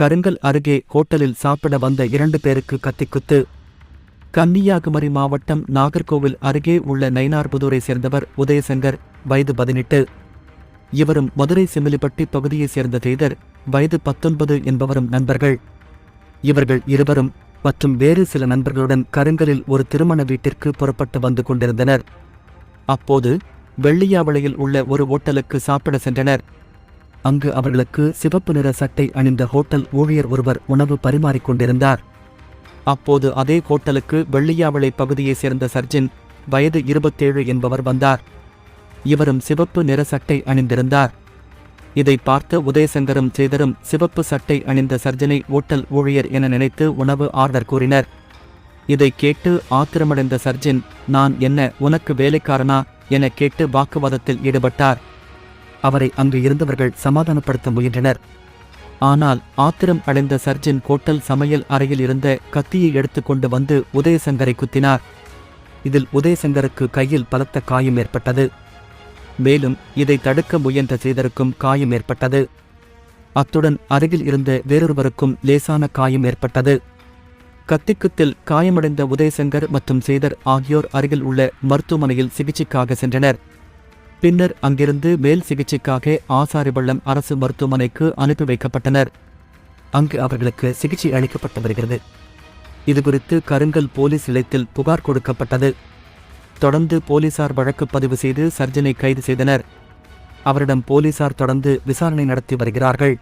கருங்கல் அருகே ஹோட்டலில் சாப்பிட வந்த இரண்டு பேருக்கு கத்திக்குத்து. கன்னியாகுமரி மாவட்டம் நாகர்கோவில் அருகே உள்ள நைனார்புதூரை சேர்ந்தவர் உதயசங்கர் வயது பதினெட்டு. இவரும் மதுரை செம்மிலிப்பட்டி பகுதியைச் சேர்ந்த தேதர் வயது பத்தொன்பது என்பவரும் நண்பர்கள். இவர்கள் இருவரும் மற்றும் வேறு சில நண்பர்களுடன் கருங்கலில் ஒரு திருமண வீட்டிற்கு புறப்பட்டு வந்து கொண்டிருந்தனர். அப்போது வெள்ளியாவளையில் உள்ள ஒரு ஓட்டலுக்கு சாப்பிட சென்றனர். அங்கு அவர்களுக்கு சிவப்பு நிற சட்டை அணிந்த ஹோட்டல் ஊழியர் ஒருவர் உணவு பரிமாறிக்கொண்டிருந்தார் அப்போது அதே ஹோட்டலுக்கு வெள்ளியாவளை பகுதியைச் சேர்ந்த சர்ஜன் வயது இருபத்தேழு என்பவர் வந்தார். இவரும் சிவப்பு நிற சட்டை அணிந்திருந்தார். இதை பார்த்த உதயசங்கரும் சேதரும் சிவப்பு சட்டை அணிந்த சர்ஜனை ஓட்டல் ஊழியர் என நினைத்து உணவு ஆர்டர் கூறினர். இதை கேட்டு ஆத்திரமடைந்த சர்ஜன் நான் என்ன உனக்கு வேலைக்காரனா? என கேட்டு வாக்குவாதத்தில் ஈடுபட்டார். அவரை அங்கு இருந்தவர்கள் சமாதானப்படுத்த முயன்றனர். ஆனால் ஆத்திரம் அடைந்த சர்ஜன் கோட்டல் சமையல் அறையில் இருந்த கத்தியை எடுத்துக்கொண்டு வந்து உதயசங்கரை குத்தினார். இதில் உதயசங்கருக்கு கையில் பலத்த காயம் ஏற்பட்டது. மேலும் இதை தடுக்க முயன்ற சேதருக்கும் காயம் ஏற்பட்டது. அத்துடன் அருகில் இருந்த வேறொருவருக்கும் லேசான காயம் ஏற்பட்டது. கத்திக்குத்தில் காயமடைந்த உதயசங்கர் மற்றும் சேதர் ஆகியோர் அருகில் உள்ள மருத்துவமனையில் சிகிச்சைக்காக சென்றனர். பின்னர் அங்கிருந்து மேல் சிகிச்சைக்காக ஆசாரிபள்ளம் அரசு மருத்துவமனைக்கு அனுப்பி வைக்கப்பட்டனர். அங்கு அவர்களுக்கு சிகிச்சை அளிக்கப்பட்டு வருகிறது. இதுகுறித்து கருங்கல் போலீஸ் நிலையத்தில் புகார் கொடுக்கப்பட்டது. தொடர்ந்து போலீசார் வழக்கு பதிவு செய்து சர்ஜனை கைது செய்தனர். அவரிடம் போலீசார் தொடர்ந்து விசாரணை நடத்தி வருகிறார்கள்.